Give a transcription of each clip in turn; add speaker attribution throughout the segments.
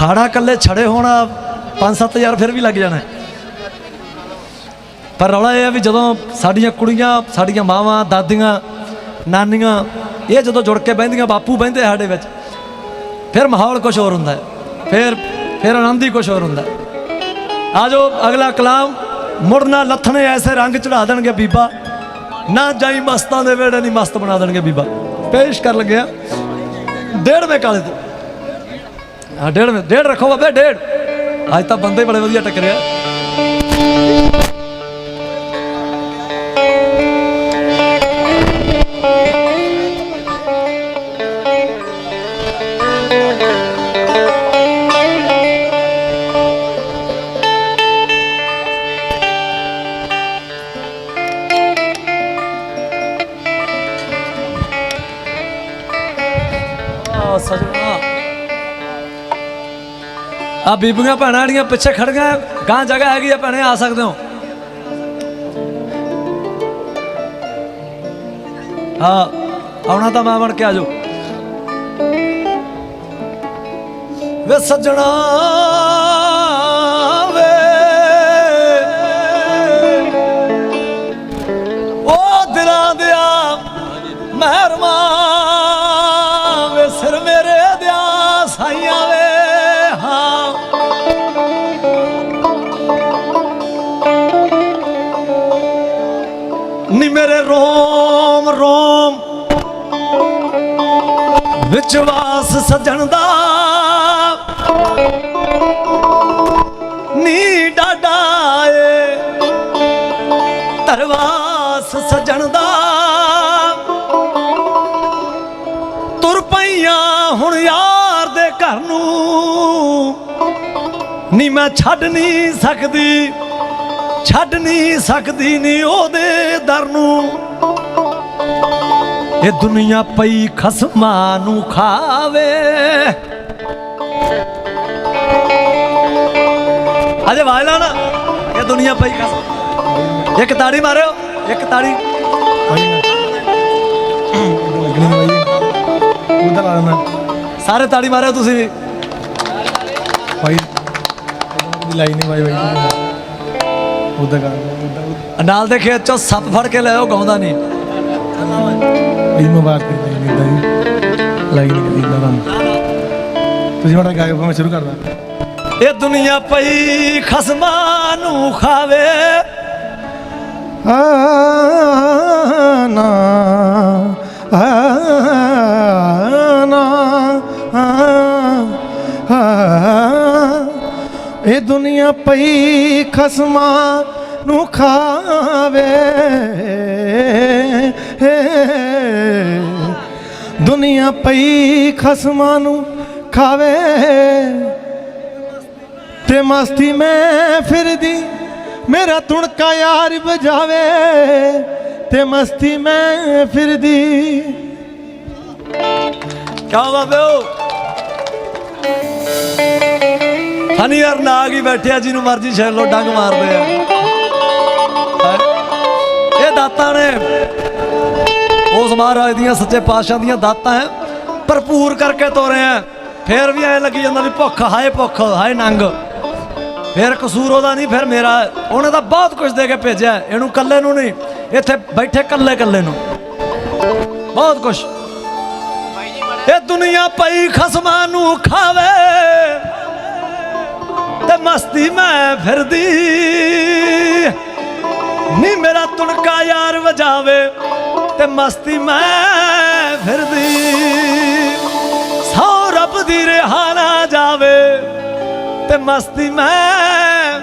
Speaker 1: ਖਾੜਾ ਕੱਲੇ ਛੜੇ ਹੋਣਾ 5-7000 ਫਿਰ ਵੀ ਲੱਗ ਜਾਣਾ। ਪਰ ਰੌਲਾ ਇਹ ਹੈ ਵੀ ਜਦੋਂ ਸਾਡੀਆਂ ਕੁੜੀਆਂ, ਸਾਡੀਆਂ ਮਾਵਾਂ, ਦਾਦੀਆਂ, ਨਾਨੀਆਂ, ਇਹ ਜਦੋਂ ਜੁੜ ਕੇ ਬਹਿੰਦੀਆਂ, ਬਾਪੂ ਬਹਿੰਦੇ ਸਾਡੇ ਵਿੱਚ, ਫਿਰ ਮਾਹੌਲ ਕੁਝ ਹੋਰ ਹੁੰਦਾ ਹੈ। ਫਿਰ ਫਿਰ ਆਨੰਦ ਹੀ ਕੁਝ ਹੋਰ ਹੁੰਦਾ ਹੈ। ਆ ਜਾਓ ਅਗਲਾ ਕਲਾਮ ਮੁੜਨਾ ਲੱਥਣੇ ਐਸੇ ਰੰਗ ਚੜਾ ਦੇਣਗੇ ਬੀਬਾ। ਨਾ ਜਾਈ ਮਸਤਾਂ ਦੇ ਵੇੜੇ ਨਹੀਂ ਮਸਤ ਬਣਾ ਦੇਣਗੇ ਬੀਬਾ। ਪੇਸ਼ ਕਰ ਲੱਗਿਆ ਡੇਢਵੇਂ ਕਾਲੇ ਤੋਂ। ਹਾਂ ਡੇਢਵੇਂ ਡੇਢ ਰੱਖੋ ਬਾਬੇ ਡੇਢ। ਅੱਜ ਤਾਂ ਬੰਦੇ ਬੜੇ ਵਧੀਆ ਟੱਕਰਿਆ ਆ। ਸਜਣਾ। ਆ ਬੀਬੀਆਂ ਭੈਣਾਂ ਜਿਹੜੀਆਂ ਪਿੱਛੇ ਖੜੀਆਂ ਗਾਂ ਜਗ੍ਹਾ ਹੈਗੀ ਆ ਭੈਣੇ, ਆ ਸਕਦੇ ਹੋ? ਹਾਂ, ਆਉਣਾ ਤਾਂ ਮੈਂ ਬਣ ਕੇ ਆ ਜਾਓ ਵੇ ਸੱਜਣਾ ਵੇ। ਉਹ ਦਿਲਾਂ ਦਿਆ ਮਹਿਰਮਾ ਮੇਰੇ ਰੋਮ ਰੋਮ। ਵਿੱਚ ਵਾਸ ਸਜਣ ਦਾ। ਨੀ ਡਾਡਾ ਏ। ਧਰਵਾਸ ਸਜਣ ਦਾ। ਤੁਰ ਪਈਆਂ ਹੁਣ ਯਾਰ ਦੇ ਘਰ ਨੂੰ। ਨੀ ਮੈਂ ਛੱਡ ਨਹੀਂ ਸਕਦੀ। ਛੱਡ ਨਹੀਂ ਸਕਦੀ ਨੀ ਉਹਦੇ ਦਰ ਨੂੰ। ਇਹ ਦੁਨੀਆ ਪਈ ਖਸਮਾਂ ਨੂੰ ਖਾਵੇ। ਅਜੇ ਵਾਇਲਾ ਨਾ। ਇਹ ਦੁਨੀਆ ਪਈ ਖਸਮ। ਇੱਕ ਤਾੜੀ ਮਾਰਿਓ, ਇੱਕ ਤਾੜੀ।
Speaker 2: ਉਧਰ ਆ
Speaker 1: ਸਾਰੇ ਤਾੜੀ ਮਾਰਿਓ ਤੁਸੀਂ ਵੀ।
Speaker 2: ਭਾਈ ਲਾਈ ਨਹੀਂ ਬਾਈ ਬਾਈ ਕਰ ਉਧਰ
Speaker 1: ਨਾਲ ਦੇ ਖੇਤ ਚੋਂ ਸੱਪ ਫੜ ਕੇ ਲਿਆਓ ਗਾਉਂਦਾ ਨਹੀਂ।
Speaker 2: ਇਹ ਮੁਬਾਰਕ ਨਹੀਂ ਬਾਈ ਲਾਈ ਨਹੀਂ ਕਦੀ ਨਾ ਤੁਸੀਂ ਮਾੜਾ ਗਾ ਕੇ ਮੈਂ ਸ਼ੁਰੂ ਕਰਦਾ
Speaker 1: ਇਹ ਦੁਨੀਆ ਪਈ ਖਸਮਾਂ ਨੂੰ ਖਾਵੇ।
Speaker 2: ਆ ਨਾ ਆ ਨਾ ਆ ਇਹ ਦੁਨੀਆ ਪਈ ਖਸਮਾਂ ਨੂੰ ਖਾਵੇ। ਦੁਨੀਆ ਪਈ ਖਸਮਾਂ ਨੂੰ ਖਾਵੇ। ਤੇ ਮਸਤੀ ਮੈਂ ਫਿਰਦੀ, ਮੇਰਾ ਤੁਣਕਾ ਯਾਰ ਵਜਾਵੇ। ਤੇ ਮਸਤੀ ਮੈਂ ਫਿਰਦੀ।
Speaker 1: ਕਿਆ ਬਾਬਿਓ ਹਨੀ ਯਾਰ ਨਾਗ ਹੀ ਬੈਠਿਆ, ਜਿਹਨੂੰ ਮਰਜ਼ੀ ਛੇੜ ਲੋ ਡੰਗ ਮਾਰਦੇ ਆ ਇਹ ਦਾਤਾਂ ਨੇ। ਉਸ ਮਹਾਰਾਜ ਦੀਆਂ ਸੱਚੇ ਪਾਤਸ਼ਾਹ ਦੀਆਂ ਦਾਤਾਂ ਹੈ। ਭਰਪੂਰ ਕਰਕੇ ਤੋਰੇ ਆ ਫੇਰ ਵੀ ਐ ਲੱਗੀ ਜਾਂਦਾ ਵੀ ਭੁੱਖ, ਹਾਏ ਭੁੱਖ, ਹਾਏ ਨੰਗ। ਫਿਰ ਕਸੂਰ ਉਹਦਾ ਨਹੀਂ, ਫਿਰ ਮੇਰਾ। ਉਹਨੇ ਤਾਂ ਬਹੁਤ ਕੁਝ ਦੇ ਕੇ ਭੇਜਿਆ, ਇਹਨੂੰ ਕੱਲੇ ਨੂੰ ਨਹੀਂ। ਇੱਥੇ ਬੈਠੇ ਕੱਲੇ ਕੱਲੇ ਨੂੰ। ਬਹੁਤ ਕੁਝ ਇਹ ਦੁਨੀਆ ਪਈ ਖਸਮਾਂ ਨੂੰ ਖਾਵੇ। ਤੇ ਮਸਤੀ ਮੈਂ ਫਿਰਦੀ। ਨੀ ਮੇਰਾ ਤੁਣਕਾ ਯਾਰ ਵਜਾਵੇ ਤੇ ਮਸਤੀ ਮੈਂ ਫਿਰਦੀ। ਸੌ ਰੱਬ ਦੀ ਰਿਹਾ ਨਾ ਜਾਵੇ ਤੇ ਮਸਤੀ ਮੈਂ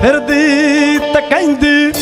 Speaker 1: ਫਿਰਦੀ ਤੇ ਕਹਿੰਦੀ